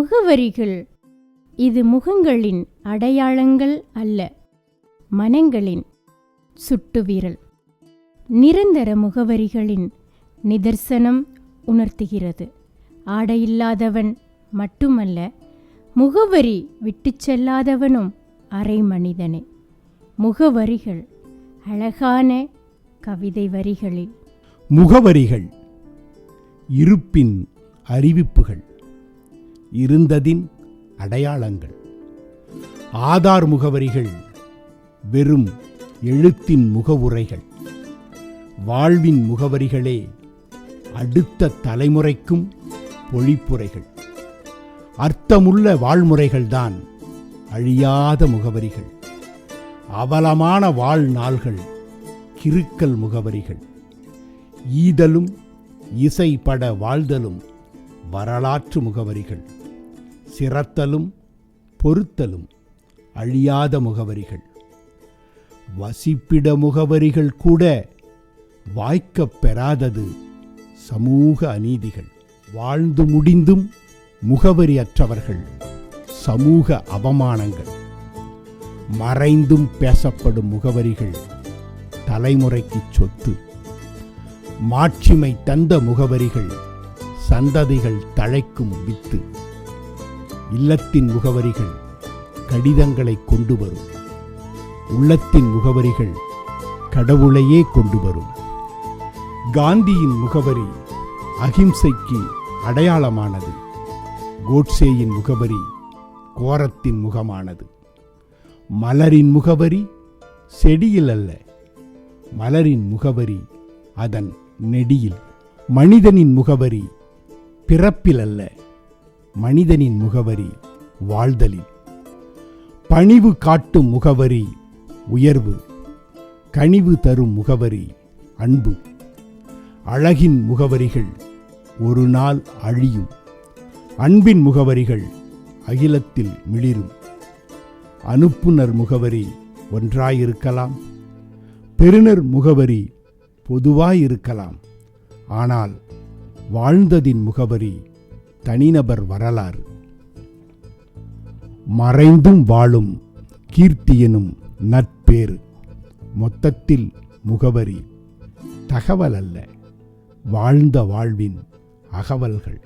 முகவரிகள். இது முகங்களின் அடையாளங்கள் அல்ல மனங்களின் சுட்டுவிரல் நிரந்தர முகவரிகளின் நிதர்சனம் உணர்த்துகிறது. ஆடையில்லாதவன் மட்டுமல்ல முகவரி விட்டு செல்லாதவனும் அரை மனிதனே. முகவரிகள் அழகான கவிதை வரிகளில். முகவரிகள் இருப்பின் அறிவிப்புகள். இருந்ததின் அடையாளங்கள். ஆதார் முகவரிகள் வெறும் எழுத்தின் முகவுரைகள். வாழ்வின் முகவரிகளே அடுத்த தலைமுறைக்கும் பொழிப்புரைகள். அர்த்தமுள்ள வாழ்முறைகள்தான் அழியாத முகவரிகள். அவலமான வாழ்நாள்கள் கிறுக்கல் முகவரிகள். ஈதலும் இசைப்பட வாழ்தலும் வரலாற்று முகவரிகள். சிறத்தலும் பொறுத்தலும் அழியாத முகவரிகள். வசிப்பிட முகவரிகள் கூட வாய்க்கப் பெறாதது சமூக அநீதிகள். வாழ்ந்து முடிந்தும் முகவரியற்றவர்கள் சமூக அவமானங்கள். மறைந்தும் பேசப்படும் முகவரிகள் தலைமுறைக்கு சொத்து. மாட்சிமை தந்த முகவரிகள் சந்ததிகள் தழைக்கும் வித்து. இல்லத்தின் முகவரிகள் கடிதங்களை கொண்டு வரும் உள்ளத்தின் முகவரிகள் கடவுளையே கொண்டு வரும் காந்தியின் முகவரி அகிம்சைக்கு அடையாளமானது. கோட்சேயின் முகவரி கோரத்தின் முகமானது. மலரின் முகவரி செடியில் அல்ல. மலரின் முகவரி அதன் நெடியில். மனிதனின் முகவரி பிறப்பில் அல்ல. மனிதனின் முகவரி வாழ்தலில். பணிவு காட்டும் முகவரி உயர்வு. கனிவு தரும் முகவரி அன்பு. அழகின் முகவரிகள் ஒரு நாள் அழியும். அன்பின் முகவரிகள் அகிலத்தில் மிளிரும். அனுப்புனர் முகவரி ஒன்றாயிருக்கலாம். பெருநர் முகவரி பொதுவாயிருக்கலாம். ஆனால் வாழ்ந்ததின் முகவரி தனிநபர் வரலாறு. மறைந்தும் வாழும் கீர்த்தியெனும் நற்பேறு. மொத்தத்தில் முகவரி தகவல் அல்ல வாழ்ந்த வாழ்வின் அகவல்கள்.